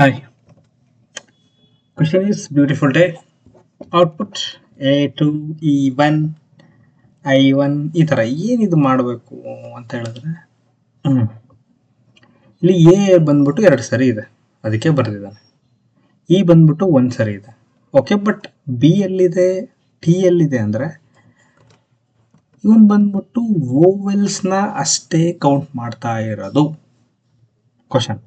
Hi. Question is, beautiful day. Output A two E one I one ಈ ಥರ ಏನಿದು ಮಾಡಬೇಕು ಅಂತ ಹೇಳಿದ್ರೆ. ಇಲ್ಲಿ ಎ ಬಂದ್ಬಿಟ್ಟು ಎರಡು ಸರಿ ಇದೆ. ಅದಕ್ಕೆ ಬರೆದಿದ್ದಾನೆ. ಇ ಬಂದ್ಬಿಟ್ಟು ಒಂದು ಸರಿ ಇದೆ. ಓಕೆ ಬಟ್ ಬಿ ಎಲ್ಲಿದೆ? ಟಿ ಎಲ್ಲಿದೆ ಅಂದರೆ, ಇವನ್ ಬಂದ್ಬಿಟ್ಟು ವೋವೆಲ್ಸ್ನ ಅಷ್ಟೇ ಕೌಂಟ್ ಮಾಡ್ತಾ ಇರೋದು. ಕ್ವಶನ್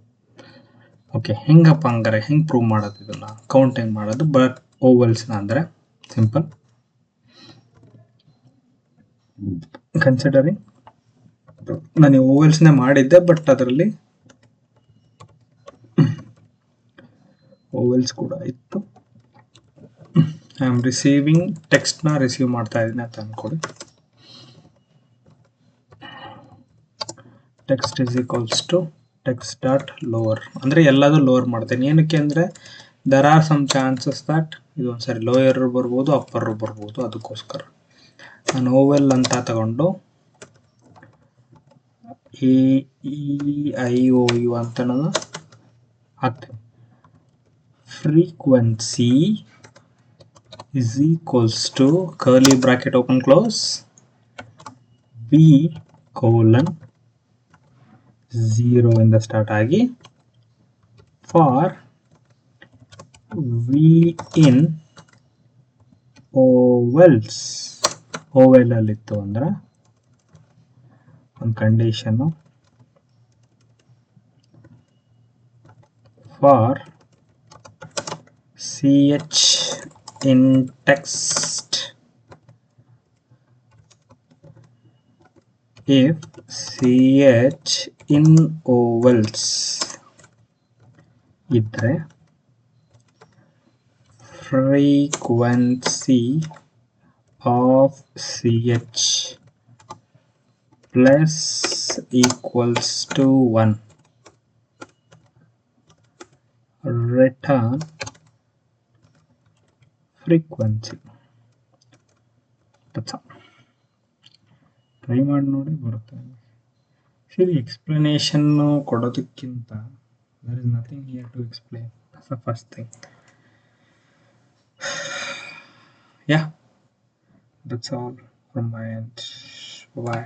ಓಕೆ ಹೆಂಗಪ್ಪ ಹಂಗಾರೆ? ಹೆಂಗೆ ಪ್ರೂವ್ ಮಾಡೋದು ಇದನ್ನ? ಕೌಂಟ್ ಹೆಂಗೆ ಮಾಡೋದು? ಬಟ್ ಓವಲ್ಸ್ನ ಅಂದರೆ? ಸಿಂಪಲ್ ಕನ್ಸಿಡರಿಂಗ್ ನಾನು ಓವಲ್ಸ್ನೇ ಮಾಡಿದ್ದೆ ಬಟ್ ಅದರಲ್ಲಿ ಓವಲ್ಸ್ ಕೂಡ ಇತ್ತು. ಐ ಆಮ್ ರಿಸೀವಿಂಗ್ ಟೆಕ್ಸ್ಟ್ನ ರಿಸೀವ್ ಮಾಡ್ತಾ ಇದ್ದೀನಿ ಅಂತ ಅನ್ಕೊಳ್ಳಿ. Text is equals to text dot lower ಅಂದರೆ ಎಲ್ಲದೂ ಲೋವರ್ ಮಾಡ್ತೇನೆ. ಏನಕ್ಕೆ ಅಂದರೆ there are some chances that ಇದು ಒಂದ್ಸರಿ ಲೋಯರ್ ಬರ್ಬೋದು ಅಪ್ಪರ್ ಬರ್ಬೋದು ಅದಕ್ಕೋಸ್ಕರ. ನಾನು ಓವೆಲ್ ಅಂತ ತಗೊಂಡು ಇ ಐ ಓ ಯು ಅಂತ ನಾನು ಹಾಕ್ತೇನೆ. Frequency is equals to curly bracket open close B colon zero ಇಂದ ಸ್ಟಾರ್ಟ್ ಆಗಿ for V in vowels vowel ಅಲ್ಲಿತ್ತು ಅಂದ್ರೆ ಒಂದು condition for C H in text if ch in ovals ಇದ್ರೆ frequency of ch plus equals to 1 return frequency that's all try ಮಾಡಿ ನೋಡಿ ಬರುತ್ತೆ ಸರಿ explanation ಕೊಡೋದಕ್ಕಿಂತ there is nothing here to explain that's the first thing yeah that's all from my end bye